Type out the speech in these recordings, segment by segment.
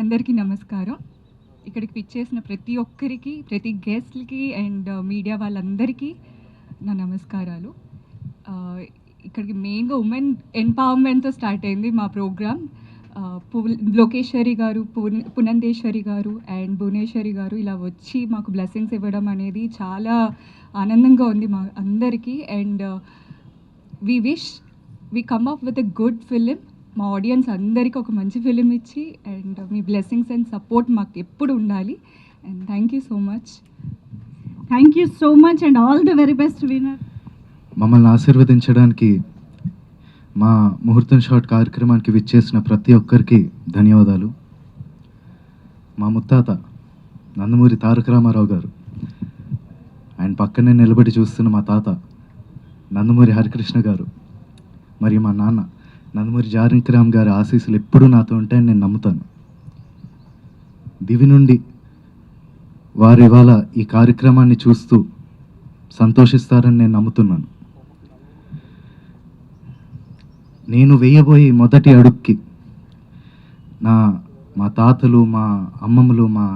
అందరికీ నమస్కారం. ఇక్కడికి పిచ్చేసిన ప్రతి ఒక్కరికి ప్రతి గెస్ట్లకి అండ్ uh, మీడియా వాళ్ళందరికీ నా నమస్కారాలు. Uh, ఇక్కడికి మెయిన్గా ఉమెన్ ఎంపవర్మెంట్తో స్టార్ట్ అయింది మా ప్రోగ్రామ్. Uh, లోకేశ్వరి గారు పున్- పునందేశ్వరి గారు అండ్ భువనేశ్వరి గారు ఇలా వచ్చి మాకు బ్లెస్సింగ్స్ ఇవ్వడం అనేది చాలా ఆనందంగా ఉంది మా అందరికీ. And we wish we come up with a good film మా ఆడియన్స్ అందరికీ ఒక మంచి ఫిలిం ఇచ్చి అండ్ మీ బ్లెస్సింగ్స్ అండ్ సపోర్ట్ మాకు ఎప్పుడు ఉండాలి. And thank you so much thank you so much and all the very best winner మమ్మల్ని ఆశీర్వదించడానికి మా ముహూర్తం షాట్ కార్యక్రమానికి విచ్చేసిన ప్రతి ఒక్కరికి ధన్యవాదాలు. మా ముత్తాత నందమూరి తారక రామారావు గారు ఆయన పక్కనే నిలబడి చూస్తున్న మా తాత నందమూరి హరికృష్ణ గారు మరియు మా నాన్న నందమూరి జానకిరామ్ గారి ఆశీస్సులు ఎప్పుడూ నాతో ఉంటాయని నేను నమ్ముతాను. దివి నుండి వారు ఇవాళ ఈ కార్యక్రమాన్ని చూస్తూ సంతోషిస్తారని నేను నమ్ముతున్నాను. నేను వేయబోయే మొదటి అడుక్కి నా మా తాతలు మా అమ్మమ్మలు మా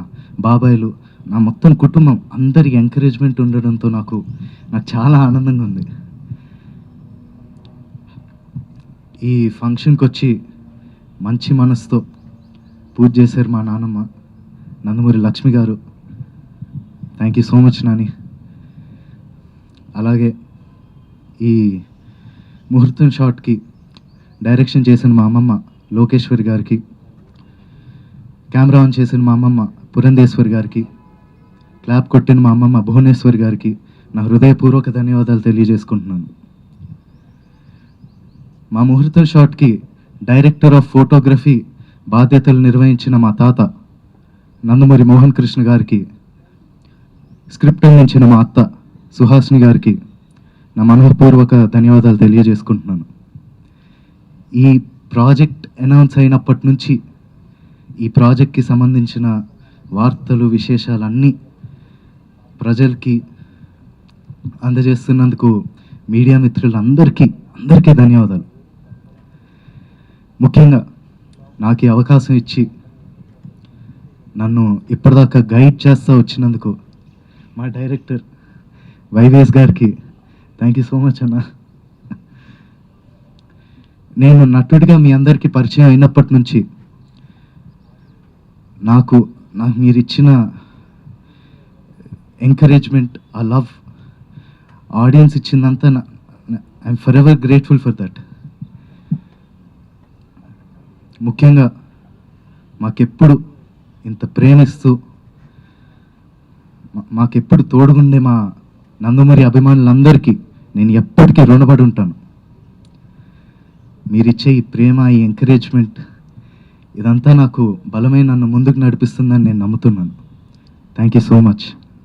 బాబాయిలు నా మొత్తం కుటుంబం అందరి ఎంకరేజ్మెంట్ ఉండడంతో నాకు నాకు చాలా ఆనందంగా ఉంది. ఈ ఫంక్షన్కి వచ్చి మంచి మనసుతో పూజ చేశారు మా నాన్నమ్మ Nandamuri Lakshmi garu. Thank you so much Nani. అలాగే ఈ ముహూర్తం షాట్కి డైరెక్షన్ చేసిన మా అమ్మమ్మ లోకేశ్వరి గారికి కెమెరా ఆన్ చేసిన మా అమ్మమ్మ పురంధేశ్వరి గారికి క్లాప్ కొట్టిన మా అమ్మమ్మ భువనేశ్వరి గారికి నా హృదయపూర్వక ధన్యవాదాలు తెలియజేసుకుంటున్నాను. మా ముహూర్తం షాట్కి డైరెక్టర్ ఆఫ్ ఫోటోగ్రఫీ బాధ్యతలు నిర్వహించిన మా తాత నందమూరి మోహన్ కృష్ణ గారికి స్క్రిప్ట్ అందించిన మా అత్త సుహాసిని గారికి నా మనోపూర్వక ధన్యవాదాలు తెలియజేసుకుంటున్నాను. ఈ ప్రాజెక్ట్ అనౌన్స్ అయినప్పటి నుంచి ఈ ప్రాజెక్ట్కి సంబంధించిన వార్తలు విశేషాలన్నీ ప్రజలకి అందజేస్తున్నందుకు మీడియా మిత్రులందరికీ అందరికీ ధన్యవాదాలు. ముఖ్యంగా నాకు ఈ అవకాశం ఇచ్చి నన్ను ఇప్పటిదాకా గైడ్ చేస్తూ వచ్చినందుకు మా డైరెక్టర్ వైవేస్ గారికి థ్యాంక్ యూ సో మచ్ అన్న. నేను నటుడిగా మీ అందరికీ పరిచయం అయినప్పటి నుంచి నాకు నాకు మీరు ఇచ్చిన ఎంకరేజ్మెంట్ ఆ love audience ఇచ్చిందంతా I'm forever grateful for that ముఖ్యంగా మాకెప్పుడు ఇంత ప్రేమిస్తూ మాకెప్పుడు తోడుగుండే మా నందమూరి అభిమానులందరికీ నేను ఎప్పటికీ రుణపడి ఉంటాను. మీరిచ్చే ఈ ప్రేమ ఈ ఎంకరేజ్మెంట్ ఇదంతా నాకు బలమైన నన్ను ముందుకు నడిపిస్తుందని నేను నమ్ముతున్నాను. Thank you so much